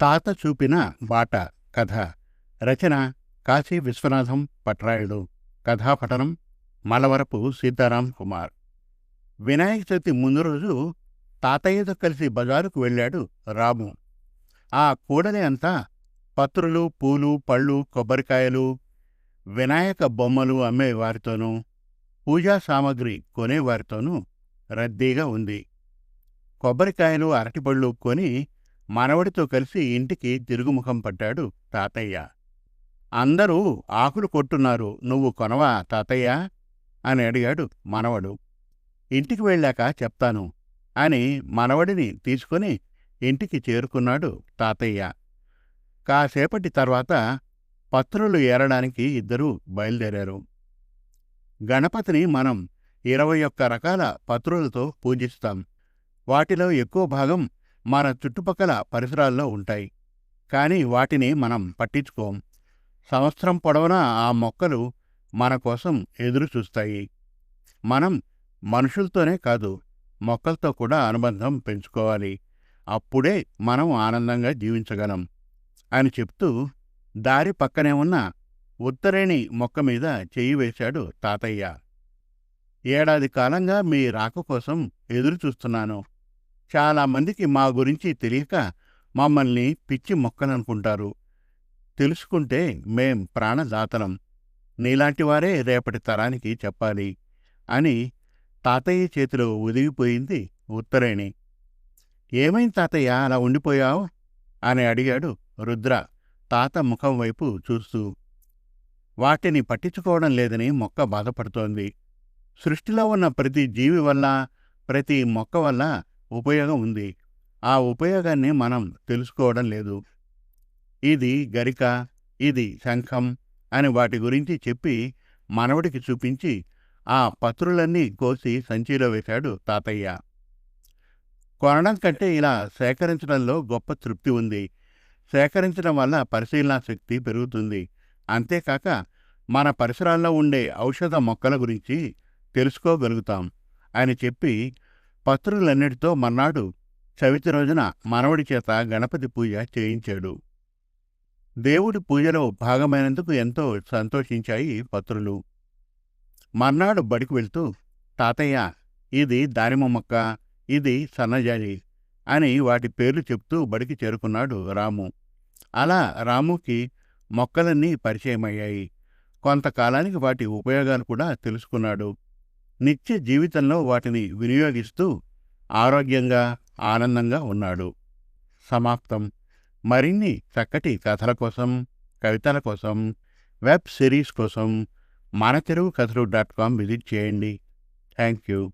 తాత చూపిన బాట కథ. రచన కాశీ విశ్వనాథం పట్రాయుడు. కథాపఠనం మలవరపు సీతారాం కుమార్. వినాయక చవితి ముందు రోజు తాతయ్యతో కలిసి బజారుకు వెళ్ళాడు రాము. ఆ కూడలి అంతా పత్రులు పూలు పళ్ళు కొబ్బరికాయలు వినాయక బొమ్మలు అమ్మేవారితోనూ పూజా సామాగ్రి కొనేవారితోనూ రద్దీగా ఉంది. కొబ్బరికాయలు అరటిపళ్ళు కొని మనవడితో కలిసి ఇంటికి తిరుగుముఖం పట్టాడు తాతయ్య. అందరూ ఆకులు కొట్టున్నారు నువ్వు కొనవా తాతయ్య? అని అడిగాడు మనవడు. ఇంటికి వెళ్ళాక చెప్తాను అని మనవడిని తీసుకొని ఇంటికి చేరుకున్నాడు తాతయ్య. కాసేపటి తర్వాత పత్రులు ఏరడానికి ఇద్దరూ బయలుదేరారు. గణపతిని మనం ఇరవై ఒక్క రకాల పత్రులతో పూజిస్తాం. వాటిలో ఎక్కువ భాగం మన చుట్టుపక్కల పరిసరాల్లో ఉంటాయి. కానీ వాటిని మనం పట్టించుకోం. సంవత్సరం పొడవునా ఆ మొక్కలు మన కోసం ఎదురు చూస్తాయి. మనం మనుషులతోనే కాదు మొక్కలతో కూడా అనుబంధం పెంచుకోవాలి. అప్పుడే మనం ఆనందంగా జీవించగలం అని చెప్తూ దారి పక్కనే ఉన్న ఉత్తరేణి మొక్క మీద చెయ్యి వేశాడు తాతయ్య. ఏడాది కాలంగా మీ రాక కోసం ఎదురు చూస్తున్నాను. చాలామందికి మా గురించి తెలియక మమ్మల్ని పిచ్చి మొక్కలనుకుంటారు. తెలుసుకుంటే మేం ప్రాణదాతనం నీలాంటివారే రేపటి తరానికి చెప్పాలి అని తాతయ్య చేతిలో ఒదిగిపోయింది ఉత్తరేణి. ఏమైంది తాతయ్య? అలా ఉండిపోయావు? అని అడిగాడు రుద్ర తాత ముఖం వైపు చూస్తూ. వాటిని పట్టించుకోవడం లేదని మొక్క బాధపడుతోంది. సృష్టిలో ఉన్న ప్రతి జీవి వల్ల ప్రతి మొక్క వల్ల ఉపయోగం ఉంది. ఆ ఉపయోగాన్ని మనం తెలుసుకోవడం లేదు. ఇది గరిక ఇది శంఖం అని వాటి గురించి చెప్పి మనవడికి చూపించి ఆ పత్రులన్నీ కోసి సంచిలో వేశాడు తాతయ్య. కొనడం కంటే ఇలా సేకరించడంలో గొప్ప తృప్తి ఉంది. సేకరించడం వల్ల పరిశీలనా శక్తి పెరుగుతుంది. అంతేకాక మన పరిసరాల్లో ఉండే ఔషధ మొక్కల గురించి తెలుసుకోగలుగుతాం అని చెప్పి పత్రులన్నిటితో మర్నాడు చవితి రోజున మనవడి చేత గణపతి పూజ చేయించాడు. దేవుడి పూజలో భాగమైనందుకు ఎంతో సంతోషించాయి పత్రులు. మర్నాడు బడికి వెళ్తూ తాతయ్య ఇది దానిమ్మ మొక్క ఇది సన్నజాలి అని వాటి పేర్లు చెప్తూ బడికి చేరుకున్నాడు రాము. అలా రాముకి మొక్కలన్నీ పరిచయమయ్యాయి. కొంతకాలానికి వాటి ఉపయోగాలు కూడా తెలుసుకున్నాడు. నిత్య జీవితంలో వాటిని వినియోగిస్తూ ఆరోగ్యంగా ఆనందంగా ఉన్నాడు. సమాప్తం. మరిన్ని చక్కటి కథల కోసం కవితల కోసం వెబ్ సిరీస్ కోసం మన Telugu Kathalu dot com visit చేయండి. Thank you